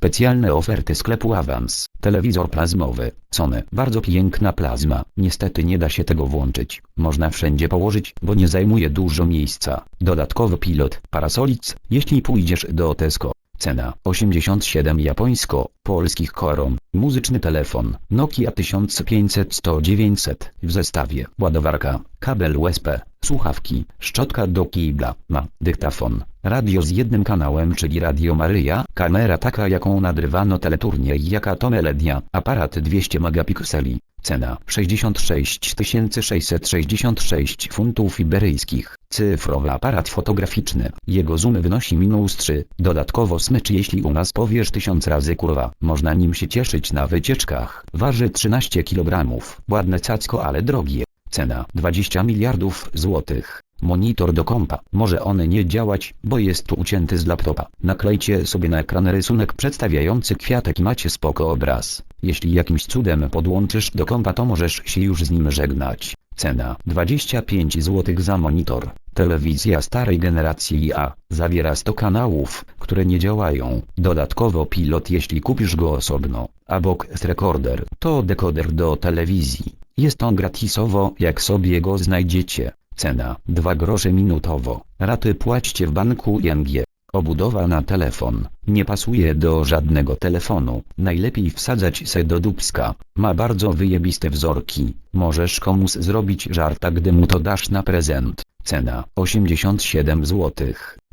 Specjalne oferty sklepu Avans. Telewizor plazmowy. Sony. Bardzo piękna plazma. Niestety nie da się tego włączyć. Można wszędzie położyć, bo nie zajmuje dużo miejsca. Dodatkowy pilot. Parasolic. Jeśli pójdziesz do Tesco. Cena 87 japońsko, polskich koron, muzyczny telefon, Nokia 1500 100 900 w zestawie, ładowarka, kabel USB, słuchawki, szczotka do kibla, ma, dyktafon, radio z jednym kanałem czyli Radio Maryja, kamera taka jaką nadrywano teleturniej jaka to Melodia, aparat 200 megapikseli, cena 66 666 funtów iberyjskich, cyfrowy aparat fotograficzny, jego zoom wynosi minus 3, dodatkowo smycz jeśli u nas powiesz tysiąc razy kurwa, można nim się cieszyć na wycieczkach, waży 13 kg, ładne cacko ale drogie, cena 20 miliardów złotych. Monitor do kompa. Może on nie działać, bo jest tu ucięty z laptopa. Naklejcie sobie na ekran rysunek przedstawiający kwiatek i macie spoko obraz. Jeśli jakimś cudem podłączysz do kompa to możesz się już z nim żegnać. Cena 25 zł za monitor. Telewizja starej generacji A zawiera 100 kanałów, które nie działają. Dodatkowo pilot jeśli kupisz go osobno, a box recorder to dekoder do telewizji. Jest on gratisowo jak sobie go znajdziecie. Cena 2 grosze minutowo. Raty płaćcie w banku ING. Obudowa na telefon. Nie pasuje do żadnego telefonu. Najlepiej wsadzać se do dubska. Ma bardzo wyjebiste wzorki. Możesz komuś zrobić żarta gdy mu to dasz na prezent. Cena 87 zł.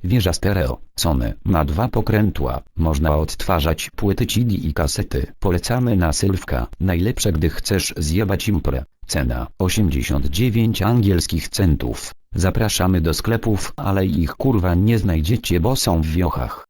Wieża stereo. Sony ma dwa pokrętła. Można odtwarzać płyty CD i kasety. Polecamy na Sylwka. Najlepsze gdy chcesz zjebać imprę. Cena 89 angielskich centów. Zapraszamy do sklepów, ale ich kurwa nie znajdziecie bo są w wiochach.